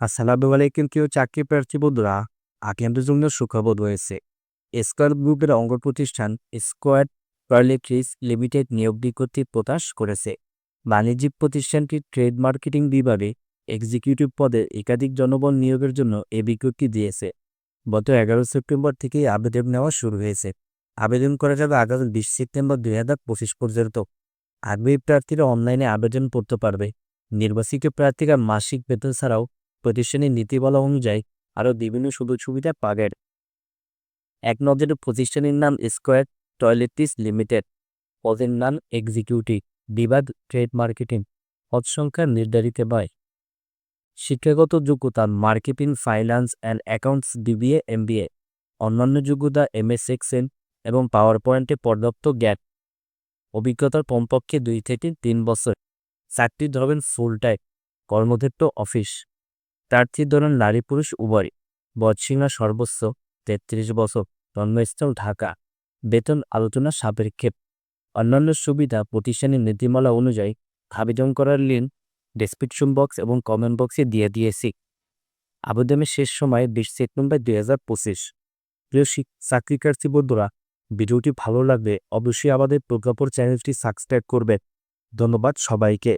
আসসালামু আলাইকুম, কেউ চাকরি প্রার্থী বন্ধুরা। আপনাদের জন্য সুখবর রয়েছে। স্কোয়ার গ্রুপের অঙ্গ প্রতিষ্ঠান স্কোয়ার পার্লেট্রিজ লিমিটেড নিয়োগ বিজ্ঞপ্তি প্রকাশ করেছে। বাণিজ্যিক প্রতিষ্ঠানটি ট্রেড মার্কেটিং বিভাগে এক্সিকিউটিভ পদে একাধিক জনবল নিয়োগের জন্য এ বিজ্ঞপ্তি দিয়েছে। গত এগারো সেপ্টেম্বর থেকেই আবেদন নেওয়া শুরু হয়েছে। আবেদন করা যাবে আগামী বিশ সেপ্টেম্বর দুই হাজার পঁচিশ পর্যন্ত। আগ্রহী প্রার্থীরা অনলাইনে আবেদন করতে পারবে। নির্বাচিত প্রার্থীরা মাসিক বেতন ছাড়াও প্রতিষ্ঠানের নীতিমালা অনুযায়ী আরও বিভিন্ন সুযোগ সুবিধা পাবেন। এক নজরে প্রতিষ্ঠানের নাম স্কোয়ার টয়লেটিস লিমিটেড, পদের নাম এক্সিকিউটিভ, বিবাদ ট্রেড মার্কেটিং, পদ সংখ্যা নির্ধারিত হয় শিক্ষাগত যোগ্যতা, marketing, finance and accounts, DBA, MBA, অন্যান্য যোগ্যতা এমএস এক্সেল এবং পাওয়ার পয়েন্টে পর্যাপ্ত জ্ঞান। অভিজ্ঞতার কমপক্ষে দুই থেকে তিন বছর। চাকরি ধরবেন ফুল টাইম, কর্মক্ষেত্র, অফিস। প্রার্থীর ধরন নারী পুরুষ উভয় বয়সীমা সর্বোচ্চ তেত্রিশ বছর, জন্মস্থল ঢাকা। বেতন আলোচনা সাপেক্ষে অন্যান্য সুবিধা প্রতিষ্ঠানের নীতিমালা অনুযায়ী আবেদন করার লিঙ্ক ডেসক্রিপশন বক্স এবং কমেন্ট বক্সে দিয়ে দিয়েছি। আবেদনের শেষ সময় বিশ সেপ্টেম্বর দুই হাজার পঁচিশ। প্রিয় চাকরিপ্রার্থী বন্ধুরা, ভিডিওটি ভালো লাগলে অবশ্যই আমাদের প্রজ্ঞাপন চ্যানেলটি সাবস্ক্রাইব করবেন। ধন্যবাদ সবাইকে।